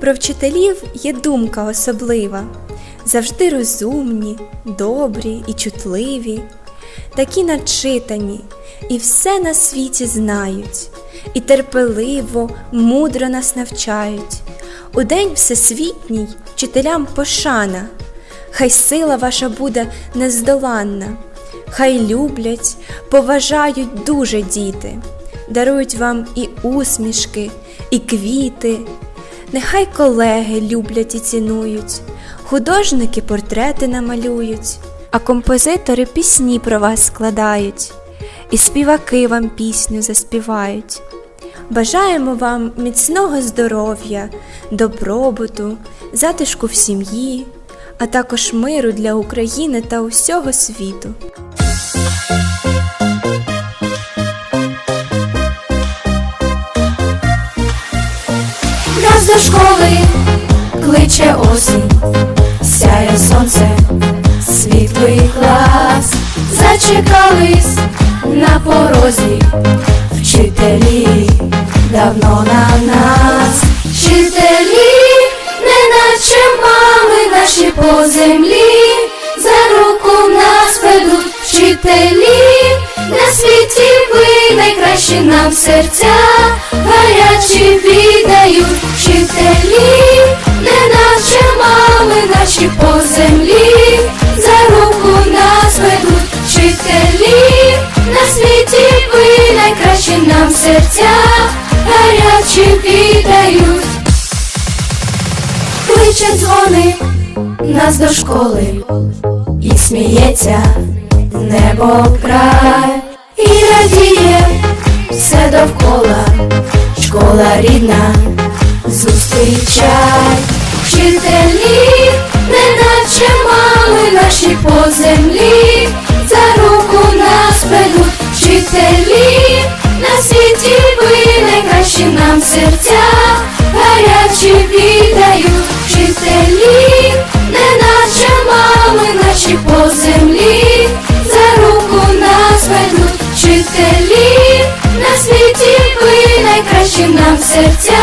Про вчителів є думка особлива, завжди розумні, добрі і чутливі, такі начитані, і все на світі знають, і терпеливо, мудро нас навчають. У день всесвітній вчителям пошана, хай сила ваша буде нездоланна, хай люблять, поважають дуже діти, дарують вам і усмішки, і квіти. Нехай колеги люблять і цінують, художники портрети намалюють, а композитори пісні про вас складають, і співаки вам пісню заспівають. Бажаємо вам міцного здоров'я, добробуту, затишку в сім'ї, а також миру для України та усього світу. До школи кличе осінь, сяє сонце, світлий клас, зачекались на порозі, вчителі давно на нас, вчителі, неначе мами наші по землі, за руку нас ведуть вчителі, на світі ви найкращі нам серця, гарячі віддають землі, за руку нас ведуть вчителі, на світі ви найкращі нам серця, гарячі віддають. Кличе дзвоник нас до школи і сміється небо край, і радіє все довкола, школа рідна, зустрічай, вчителі, по землі, за руку нас ведуть вчителі, на світі ви найкращі нам серця, гарячі віддають вчителі, неначе мами наші по землі, за руку нас ведуть вчителі, на світі ви найкращі нам серця,